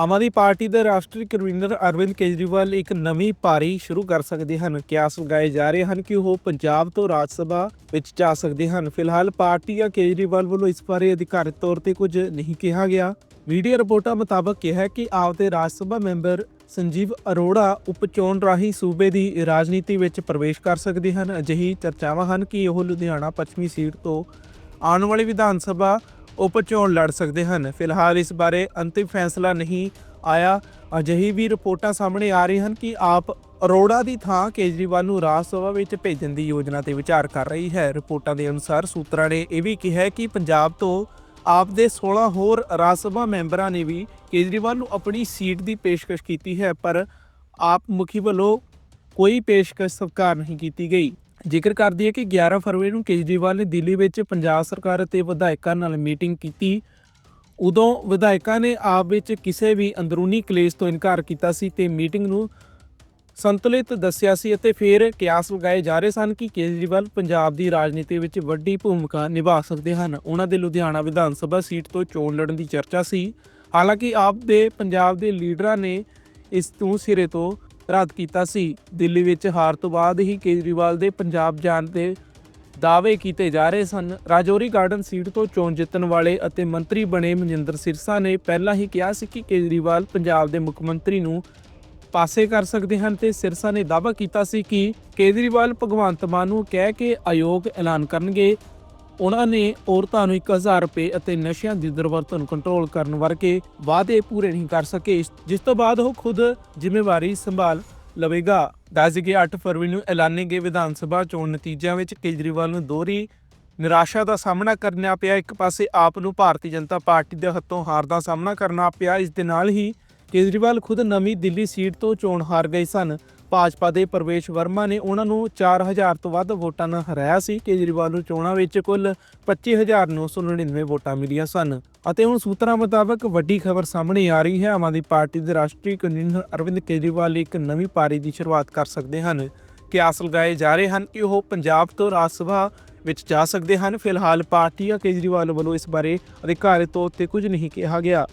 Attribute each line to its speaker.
Speaker 1: Aam Aadmi party ਦੇ ਰਾਸ਼ਟਰੀ convener Arvind Kejriwal ਇੱਕ ਨਵੀਂ ਪਾਰੀ ਸ਼ੁਰੂ ਕਰ ਸਕਦੇ ਹਨ। ਕਿਆਸ ਲਗਾਏ ਜਾ ਰਹੇ ਹਨ ਕਿ ਉਹ ਪੰਜਾਬ ਤੋਂ ਰਾਜ ਸਭਾ ਵਿੱਚ ਜਾ ਸਕਦੇ ਹਨ। ਫਿਲਹਾਲ ਪਾਰਟੀ ਜਾਂ ਕੇਜਰੀਵਾਲ ਵੱਲੋਂ ਇਸ ਬਾਰੇ ਅਧਿਕਾਰਤ ਤੌਰ ਤੇ ਕੁਝ ਨਹੀਂ ਕਿਹਾ ਗਿਆ। ਮੀਡੀਆ ਰਿਪੋਰਟਾਂ ਮੁਤਾਬਕ ਕਿਹਾ ਕਿ ਆਪਦੇ ਰਾਜ ਸਭਾ ਮੈਂਬਰ ਸੰਜੀਵ ਅਰੋੜਾ ਉਪਚੋਣ ਰਾਹੀਂ ਸੂਬੇ ਦੀ ਰਾਜਨੀਤੀ ਵਿੱਚ ਪ੍ਰਵੇਸ਼ ਕਰ ਸਕਦੇ ਹਨ। ਅਜਿਹੀ ਚਰਚਾਵਾਂ ਹਨ ਕਿ ਉਹ ਲੁਧਿਆਣਾ ਪੱਛਮੀ ਸੀਟ ਤੋਂ ਆਉਣ ਵਾਲੀ ਵਿਧਾਨ ਸਭਾ ਉਪ ਚੋਣ ਲੜ ਸਕਦੇ ਹਨ। ਫਿਲਹਾਲ ਇਸ ਬਾਰੇ ਅੰਤਿਮ ਫੈਸਲਾ ਨਹੀਂ ਆਇਆ। ਅਜਿਹੀ ਵੀ ਰਿਪੋਰਟਾਂ ਸਾਹਮਣੇ ਆ ਰਹੀਆਂ ਹਨ ਕਿ ਆਪ ਅਰੋੜਾ ਦੀ ਥਾਂ ਕੇਜਰੀਵਾਲ ਨੂੰ ਰਾਜ ਸਭਾ ਵਿੱਚ ਭੇਜਣ ਦੀ ਯੋਜਨਾ ਤੇ ਵਿਚਾਰ ਕਰ ਰਹੀ ਹੈ। ਰਿਪੋਰਟਾਂ ਦੇ ਅਨੁਸਾਰ ਸੂਤਰਾਂ ਨੇ ਇਹ ਵੀ ਕਿਹਾ ਕਿ ਪੰਜਾਬ ਤੋਂ ਆਪ ਦੇ 16 ਹੋਰ ਰਾਜ ਸਭਾ ਮੈਂਬਰਾਂ ਨੇ ਵੀ ਕੇਜਰੀਵਾਲ ਨੂੰ ਆਪਣੀ ਸੀਟ ਦੀ ਪੇਸ਼ਕਸ਼ ਕੀਤੀ ਹੈ, ਪਰ ਆਪ ਮੁਖੀ ਵੱਲੋਂ ਕੋਈ ਪੇਸ਼ਕਸ਼ ਸਵੀਕਾਰ ਨਹੀਂ ਕੀਤੀ ਗਈ। ਜ਼ਿਕਰ ਕਰਦੀ ਹੈ ਕਿ 11 ਫਰਵਰੀ ਨੂੰ ਕੇਜਰੀਵਾਲ ਨੇ ਦਿੱਲੀ ਵਿੱਚ ਪੰਜਾਬ ਸਰਕਾਰ ਅਤੇ ਵਿਧਾਇਕਾਂ ਨਾਲ ਮੀਟਿੰਗ ਕੀਤੀ, ਉਦੋਂ ਵਿਧਾਇਕਾਂ ਨੇ ਆਪ ਵਿੱਚ ਕਿਸੇ ਵੀ ਅੰਦਰੂਨੀ ਕਲੇਸ਼ ਤੋਂ ਇਨਕਾਰ ਕੀਤਾ ਸੀ ਤੇ ਮੀਟਿੰਗ ਨੂੰ ਸੰਤੁਲਿਤ ਦੱਸਿਆ ਸੀ ਅਤੇ ਫਿਰ ਕਿਆਸ ਲਗਾਏ ਜਾ ਰਹੇ ਸਨ ਕਿ ਕੇਜਰੀਵਾਲ ਪੰਜਾਬ ਦੀ ਰਾਜਨੀਤੀ ਵਿੱਚ ਵੱਡੀ ਭੂਮਿਕਾ ਨਿਭਾ ਸਕਦੇ ਹਨ। ਉਹਨਾਂ ਦੇ ਲੁਧਿਆਣਾ ਵਿਧਾਨ ਸਭਾ ਸੀਟ ਤੋਂ ਚੋਣ ਲੜਨ ਦੀ ਚਰਚਾ ਸੀ। ਹਾਲਾਂਕਿ ਆਪ ਦੇ ਪੰਜਾਬ ਦੇ ਲੀਡਰਾਂ ਨੇ ਇਸ ਤੋਂ ਸਿਰੇ ਤੋਂ ਰੱਦ ਕੀਤਾ ਸੀ। ਦਿੱਲੀ ਵਿੱਚ ਹਾਰ ਤੋਂ ਬਾਅਦ ਹੀ ਕੇਜਰੀਵਾਲ ਦੇ ਪੰਜਾਬ ਜਾਣ ਦੇ ਦਾਅਵੇ ਕੀਤੇ ਜਾ ਰਹੇ ਸਨ। ਰਾਜੌਰੀ ਗਾਰਡਨ ਸੀਟ ਤੋਂ ਚੋਣ ਜਿੱਤਣ ਵਾਲੇ ਅਤੇ ਮੰਤਰੀ ਬਣੇ ਮਨਜਿੰਦਰ ਸਿਰਸਾ ਨੇ ਪਹਿਲਾਂ ਹੀ ਕਿਹਾ ਸੀ ਕਿ ਕੇਜਰੀਵਾਲ ਪੰਜਾਬ ਦੇ ਮੁੱਖ ਮੰਤਰੀ ਨੂੰ ਪਾਸੇ ਕਰ ਸਕਦੇ ਹਨ ਤੇ ਸਿਰਸਾ ਨੇ ਦਾਅਵਾ ਕੀਤਾ ਸੀ ਕਿ ਕੇਜਰੀਵਾਲ ਭਗਵੰਤ ਮਾਨ ਨੂੰ ਕਹਿ ਕੇ ਆਯੋਗ ਐਲਾਨ ਕਰਨਗੇ। ਉਹਨਾਂ ਨੇ ਔਰਤਾਂ ਨੂੰ 1000 ਰੁਪਏ ਅਤੇ ਨਸ਼ਿਆਂ ਦੀ ਦੁਰਵਰਤੋਂ ਕੰਟਰੋਲ ਕਰਨ ਵਰਗੇ ਵਾਅਦੇ ਪੂਰੇ ਨਹੀਂ ਕਰ ਸਕੇ। ਜਿਸ ਤੋਂ ਬਾਅਦ ਉਹ ਖੁਦ ਜ਼ਿੰਮੇਵਾਰੀ ਸੰਭਾਲ ਲਵੇਗਾ। ਦੱਸ ਕਿ 8 ਫਰਵਰੀ ਨੂੰ ਐਲਾਨੇ ਗਏ ਵਿਧਾਨ ਸਭਾ ਚੋਣ ਨਤੀਜਿਆਂ ਵਿੱਚ ਕੇਜਰੀਵਾਲ ਨੂੰ ਦੋਹਰੀ ਨਿਰਾਸ਼ਾ ਦਾ ਸਾਹਮਣਾ ਕਰਨਾ ਪਿਆ। ਇੱਕ ਪਾਸੇ ਆਪ ਨੂੰ ਭਾਰਤੀ ਜਨਤਾ ਪਾਰਟੀ ਦੇ ਹੱਥੋਂ ਹਾਰ ਦਾ ਸਾਹਮਣਾ ਕਰਨਾ ਪਿਆ। ਇਸ ਦੇ ਨਾਲ ਹੀ ਕੇਜਰੀਵਾਲ ਖੁਦ ਨਵੀਂ ਦਿੱਲੀ ਸੀਟ ਤੋਂ ਚੋਣ ਹਾਰ ਗਏ ਸਨ। ਭਾਜਪਾ ਦੇ ਪ੍ਰਵੇਸ਼ ਵਰਮਾ ਨੇ ਉਹਨਾਂ ਨੂੰ 4000 ਤੋਂ ਵੱਧ ਵੋਟਾਂ ਨਾਲ ਹਰਾਇਆ ਸੀ। ਕੇਜਰੀਵਾਲ ਨੂੰ ਚੋਣਾਂ ਵਿੱਚ ਕੁੱਲ 25999 ਵੋਟਾਂ ਮਿਲੀਆਂ ਸਨ। ਅਤੇ ਹੁਣ ਸੂਤਰਾਂ ਮੁਤਾਬਕ ਵੱਡੀ ਖਬਰ ਸਾਹਮਣੇ ਆ ਰਹੀ ਹੈ। ਆਮ ਆਦਮੀ ਪਾਰਟੀ ਦੇ ਰਾਸ਼ਟਰੀ ਕਨਵੀਨਰ ਅਰਵਿੰਦ ਕੇਜਰੀਵਾਲ ਇੱਕ ਨਵੀਂ ਪਾਰੀ ਦੀ ਸ਼ੁਰੂਆਤ ਕਰ ਸਕਦੇ ਹਨ। ਕਿਆਸ ਲਗਾਏ ਜਾ ਰਹੇ ਹਨ ਕਿ ਉਹ ਪੰਜਾਬ ਤੋਂ ਰਾਜ ਸਭਾ ਵਿੱਚ ਜਾ ਸਕਦੇ ਹਨ। ਫਿਲਹਾਲ ਪਾਰਟੀ ਜਾਂ ਕੇਜਰੀਵਾਲ ਵੱਲੋਂ ਇਸ ਬਾਰੇ ਅਧਿਕਾਰਤ ਤੌਰ ਤੇ ਕੁਝ ਨਹੀਂ ਕਿਹਾ ਗਿਆ।